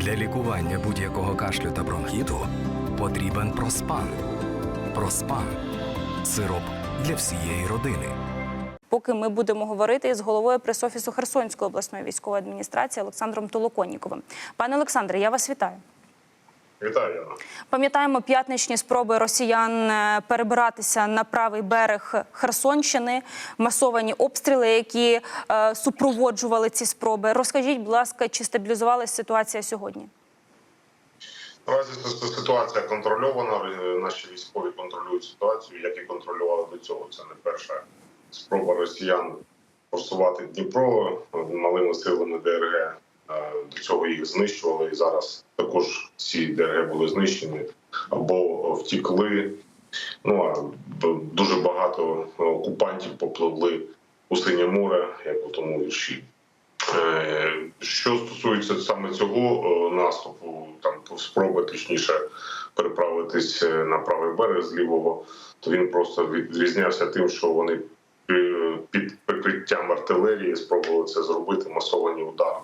Для лікування будь-якого кашлю та бронхіту потрібен проспан. Проспан сироп для всієї родини. Поки ми будемо говорити з головою пресофісу Херсонської обласної військової адміністрації Олександром Толоконніковим. Пане Олександре, я вас вітаю. Вітаю. Яна. Пам'ятаємо п'ятничні спроби росіян е, перебиратися на правий берег Херсонщини, масовані обстріли, які е, супроводжували ці спроби. Розкажіть, будь ласка, чи стабілізувалася ситуація сьогодні? Наразі с- с- ситуація контрольована. е, Наші військові контролюють ситуацію, як і контролювали до цього. Це не перша спроба росіян просувати Дніпро е, малими силами ДРГ. Е, До цього їх знищували, і зараз також ці ДРГ були знищені або втікли. Ну а дуже багато окупантів попливли у синє море, як у тому вірші. Е, Що стосується саме цього е, наступу, там спроби точніше переправитись е, на правий берег з лівого, то він просто відрізнявся тим, що вони е, під прикриттям артилерії спробували це зробити. Масовані удари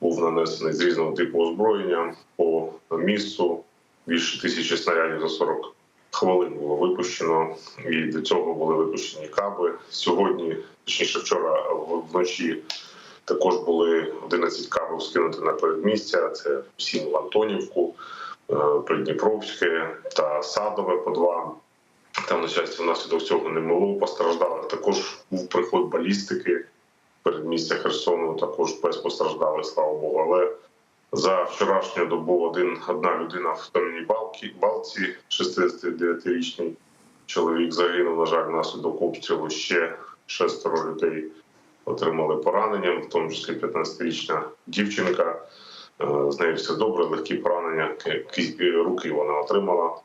був нанесений з різного типу озброєння по місту. Більше тисячі снарядів за 40 хвилин було випущено, і до цього були випущені каби. Сьогодні, точніше, вчора вночі. Також були 11 кабів скинути на передмістя. Це 7 в Антонівку, е, Придніпровське та Садове по два. Там, на щастя, внаслідок цього не було постраждалих. Також був приход балістики передмістя Херсону. Також без постраждалих, слава Богу. Але за вчорашню добу один одна людина в Кам'яній Балці, Балці 69-річний чоловік загинув. На жаль, внаслідок обстрілу ще шестеро людей отримали поранення, в тому числі 15-річна дівчинка. Е, З нею все добре, легкі поранення, ки- руки вона отримала.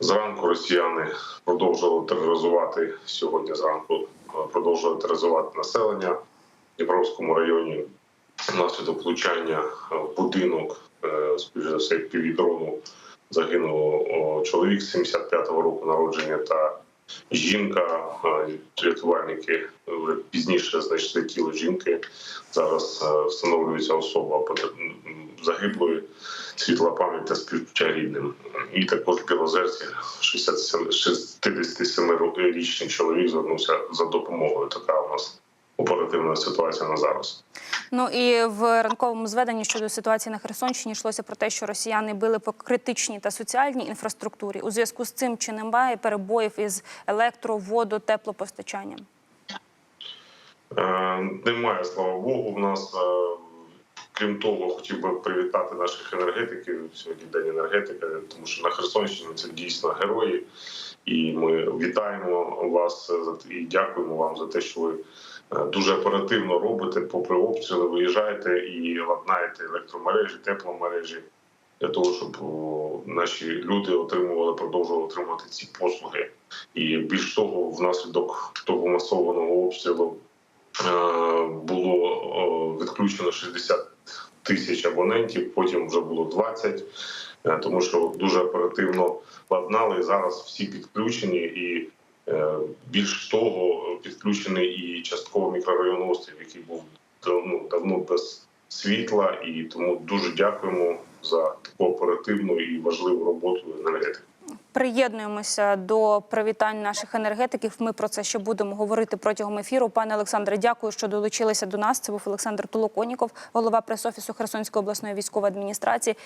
Зранку росіяни продовжували тероризувати сьогодні. Зранку е, продовжували тероризувати населення Дніпровському районі. Внаслідок влучання в будинок, е, скоріш за все, півдрону загинув чоловік 75-го року народження та жінка. Рятувальники вже пізніше знайшли тіло жінки. Зараз е, встановлюється особа загиблої, світла пам'ять та співчуття рідним. І також в Білозерці 67 67-річний чоловік звернувся за допомогою. Така у нас оперативна ситуація на зараз. Ну і в ранковому зведенні щодо ситуації на Херсонщині йшлося про те, що росіяни били по критичній та соціальній інфраструктурі. У зв'язку з цим чи немає перебоїв із електро, воду, теплопостачанням? Е, Немає, слава Богу, в нас. е, Крім того, хотів би привітати наших енергетиків. Сьогодні день енергетики, тому що на Херсонщині це дійсно герої. І ми вітаємо вас і дякуємо вам за те, що ви е, дуже оперативно робите, попри обстріли, виїжджаєте і ладнаєте електромережі, тепломережі для того, щоб наші люди отримували, продовжували отримувати ці послуги. І більш того, внаслідок того масованого обстрілу е, було відключено 60 тисяч абонентів, потім вже було 20, е, тому що дуже оперативно ладнали. Зараз всі підключені, і е, більш того, підключений і частково мікрорайон острів, який був давно, давно без світла, і тому дуже дякуємо за таку оперативну і важливу роботу енергетики. Приєднуємося до привітань наших енергетиків. Ми про це ще будемо говорити протягом ефіру. Пане Олександре, дякую, що долучилися до нас. Це був Олександр Толоконіков, голова пресофісу Херсонської обласної військової адміністрації.